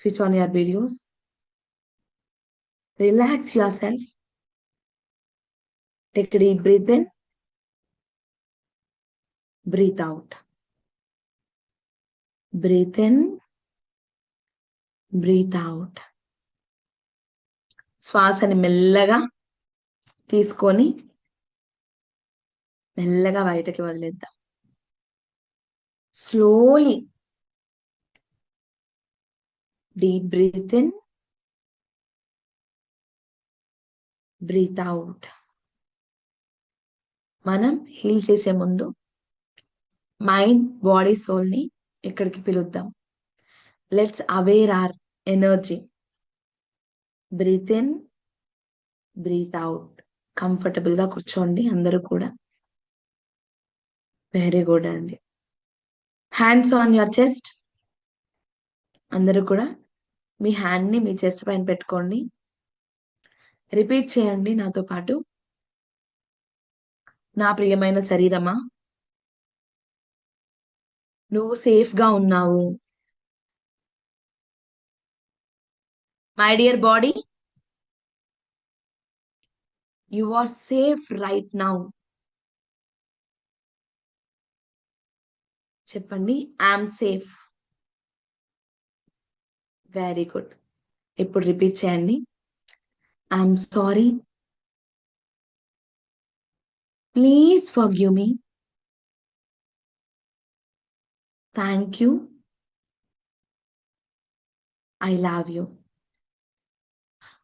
switch on your videos. Relax yourself. Take a deep breath in. Breathe out. Breathe in. Breathe out. శ్వాసని మెల్లగా తీసుకొని మెల్లగా బయటకి వదిలేద్దాం slowly deep breathe in breathe out మనం heal చేసే ముందు మైండ్ బాడీ సోల్ని ఇక్కడికి పిలుద్దాం. Let's aware our energy breathe in breathe out కంఫర్టబుల్గా కూర్చోండి అందరూ కూడా. వెరీ గుడ్ అండి. హ్యాండ్స్ ఆన్ యువర్ చెస్ట్ అందరూ కూడా మీ హ్యాండ్ని మీ చెస్ట్ పైన పెట్టుకోండి. రిపీట్ చేయండి నాతో పాటు. నా ప్రియమైన శరీరమా నువ్వు సేఫ్గా ఉన్నావు. My dear body you are safe right now చెప్పండి ఐఎమ్ సేఫ్ వెరీ గుడ్ ఇప్పుడు రిపీట్ చేయండి. I'm sorry please forgive me thank you I love you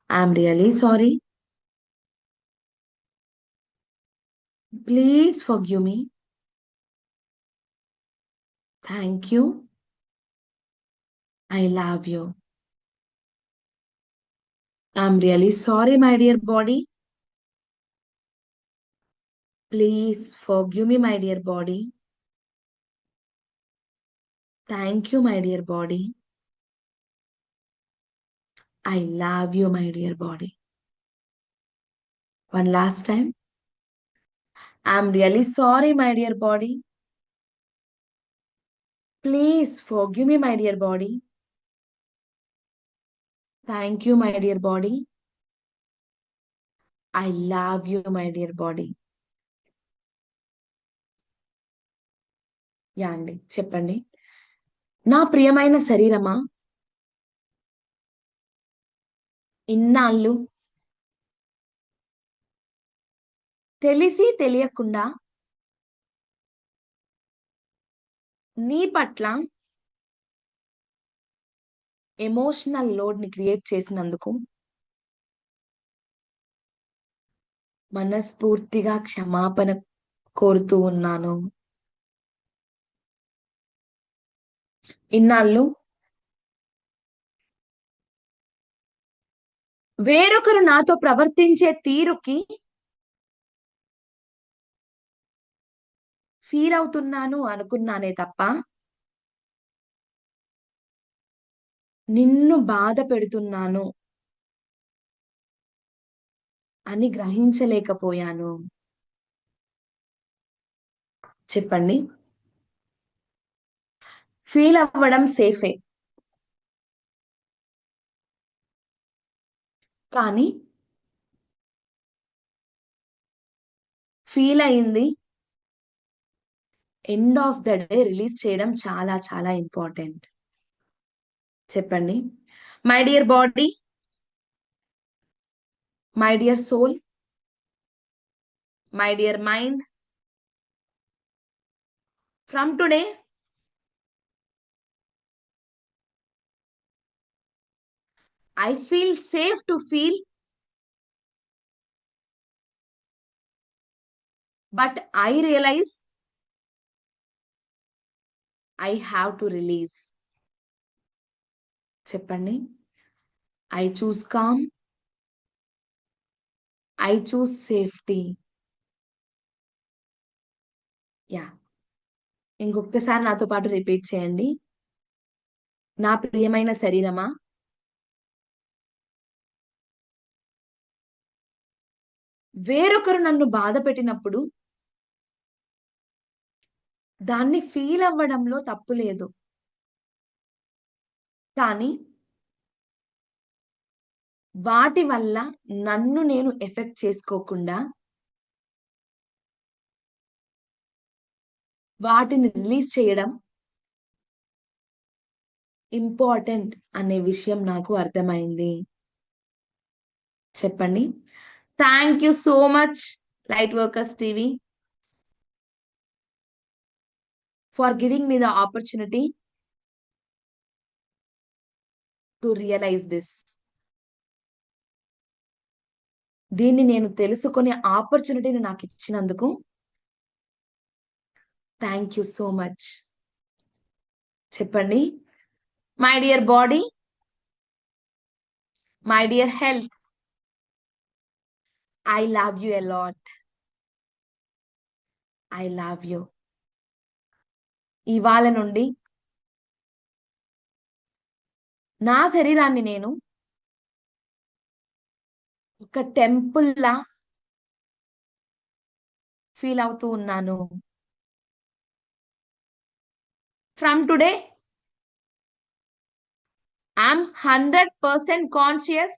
I'm really sorry please forgive me thank you I love you. I'm really sorry, my dear body. Please forgive me, my dear body. Thank you, my dear body. I love you, my dear body. One last time. I'm really sorry, my dear body. Please forgive me, my dear body. Thank you my dear body I love you my dear body yeah అండి చెప్పండి. నా ప్రియమైన శరీరమా? ఇన్నాళ్ళు తెలిసి తెలియకుండా నీ పట్ల emotional లోడ్ని create చేసినందుకు మనస్ఫూర్తిగా క్షమాపణ కోరుతూ ఉన్నాను. ఇన్నాళ్ళు వేరొకరు నాతో ప్రవర్తించే తీరుకి ఫీల్ అవుతున్నాను అనుకున్నానే తప్ప నిన్ను బాధ పెడుతున్నాను అని గ్రహించలేకపోయాను. చెప్పండి. ఫీల్ అవ్వడం సేఫే. కానీ ఫీల్ అయింది. End of the day release చేయడం చాలా చాలా ఇంపార్టెంట్. చెప్పండి my dear body my dear soul my dear mind from today I feel safe to feel, but I realize I have to release చెప్పండి. I choose calm I choose safety yeah ఇంకొకసారి నాతో పాటు repeat చేయండి. నా ప్రియమైన శరీరమా? వేరొకరు నన్ను బాధ పెట్టినప్పుడు దాన్ని ఫీల్ అవ్వడంలో తప్పు లేదు. కానీ వాటి వల్ల నన్ను నేను ఎఫెక్ట్ చేసుకోకుండా వాటిని రిలీజ్ చేయడం ఇంపార్టెంట్ అనే విషయం నాకు అర్థమైంది. చెప్పండి. Thank you so much light workers TV for giving me the opportunity. To realize this దీన్ని నేను తెలుసుకునే ఆపర్చునిటీని నాకు ఇచ్చినందుకు థ్యాంక్ యూ సో మచ్ చెప్పండి. My dear body my dear health I love you a lot I love you ఇవాళ నుండి నా శరీరాన్ని నేను ఒక టెంపుల్ లా ఫీల్ అవుతూ ఉన్నాను. From today I'm hundred percent conscious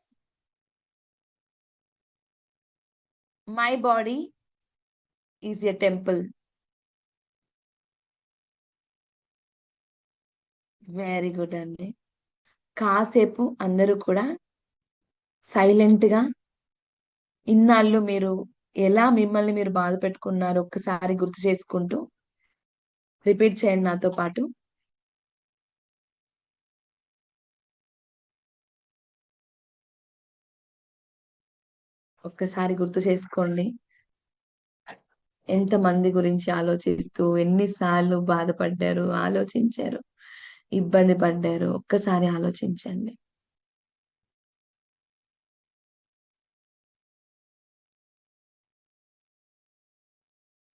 my body is a temple very good అండి కాసేపు అందరూ కూడా సైలెంట్గా ఇన్నాళ్ళు మీరు ఎలా మిమ్మల్ని మీరు బాధ పెట్టుకున్నారు ఒక్కసారి గుర్తు చేసుకుంటూ రిపీట్ చేయండి నాతో పాటు. ఒక్కసారి గుర్తు చేసుకోండి. ఎంతమంది గురించి ఆలోచిస్తూ ఎన్నిసార్లు బాధపడ్డారు ఆలోచించారు. ఇబ్బంది పడ్డారు. ఒక్కసారి ఆలోచించండి.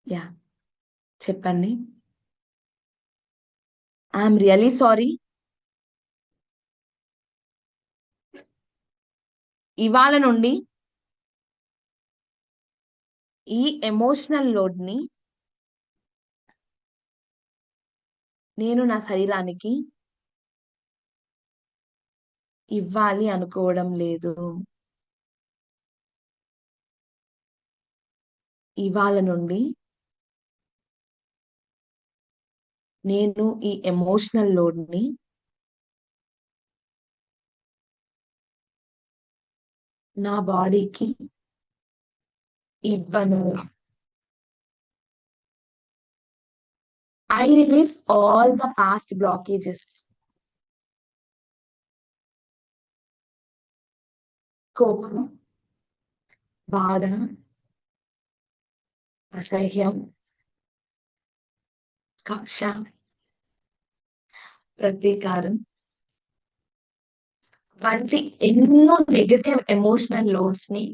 యా. చెప్పండి. I'm really sorry. ఇవాళ నుండి ఈ ఎమోషనల్ లోడ్ని నేను నా శరీరానికి ఇవ్వాలి అనుకోవడం లేదు. ఇవాళ నుండి నేను ఈ ఎమోషనల్ లోడ్ని నా బాడీకి ఇవ్వను. I release all the past blockages. కోపం బాధ అసహ్యం కక్ష ప్రతీకారం వంటి ఎన్నో నెగటివ్ ఎమోషనల్ లోడ్స్ని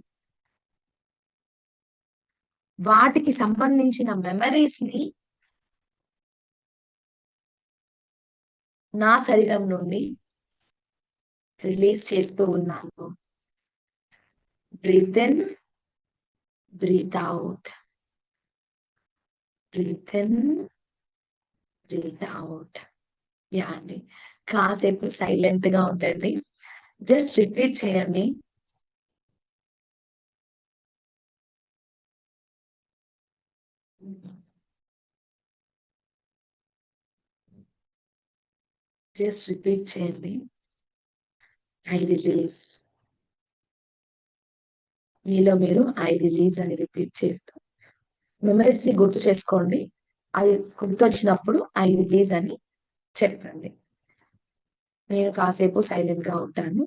వాటికి సంబంధించిన మెమరీస్ని నా శరీరం నుండి రిలీజ్ చేస్తూ ఉన్నాను. Breathe in breathe out breathe in breathe out yeah అండి. కాసేపు సైలెంట్గా ఉండండి. జస్ట్ రిపీట్ చేయండి. జస్ట్ రిపీట్ చేయండి ఐ రిలీజ్ మీలో మీరు ఐ రిలీజ్ అని రిపీట్ చేస్తూ. మెమరీస్ని గుర్తు చేసుకోండి. అది గుర్తొచ్చినప్పుడు ఐ రిలీజ్ అని చెప్పండి. నేను కాసేపు సైలెంట్గా ఉంటాను.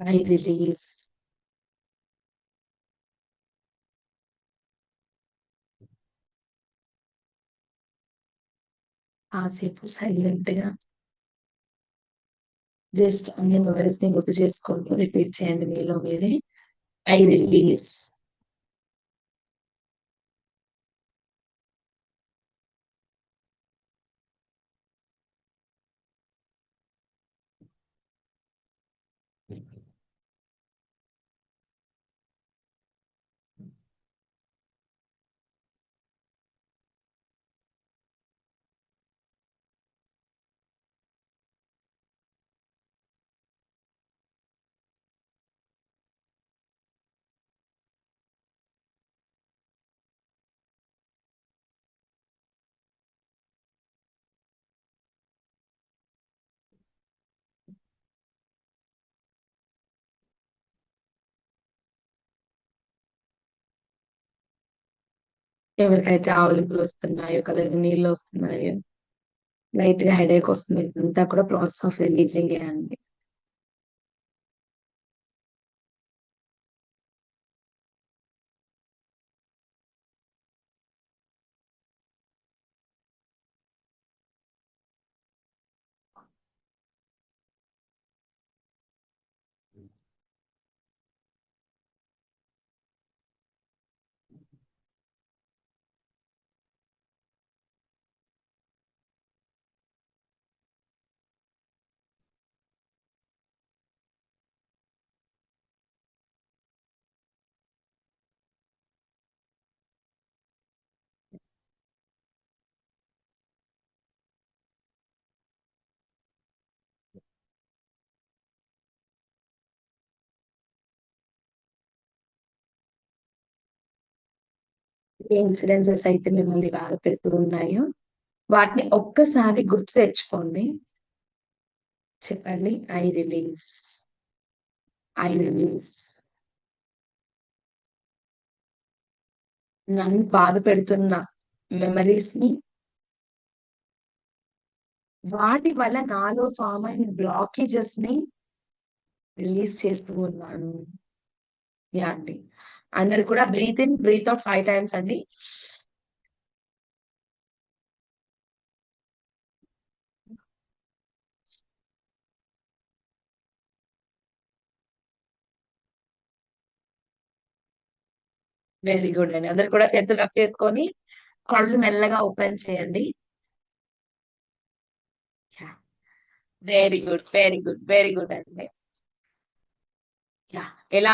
I release. కాసేపు సైలెంట్‌గా జస్ట్ అన్ని మెమరీస్‌ని గుర్తు చేసుకుంటూ రిపీట్ చేయండి మీలో మీరే. I release. ఎవరికైతే ఆవలింపులు వస్తున్నాయో, కళ్ళకి నీళ్ళు వస్తున్నాయో, లైట్గా హెడేక్ వస్తుంది. ఇదంతా కూడా ప్రాసెస్ ఆఫ్ రిలీజింగ్ అండి. ఇన్సిడెన్సెస్ అయితే మిమ్మల్ని బాధ పెడుతూ ఉన్నాయో, వాటిని ఒక్కసారి గుర్తు తెచ్చుకోండి. చెప్పండి. I release. I release. నన్ను బాధ పెడుతున్న మెమరీస్‌ని వాటి వల్ల నాలో ఫామ్ అయిన బ్లాకేజెస్ని రిలీజ్ చేస్తూ ఉన్నాను. యా అండి. అందరు కూడా breathe in, breathe out five times అండి. వెరీ గుడ్ అండి. అందరు కూడా చేతులు అప్ చేసుకొని, కళ్ళు మెల్లగా ఓపెన్ చేయండి. Very good. Very good. Very good అండి. ఎలా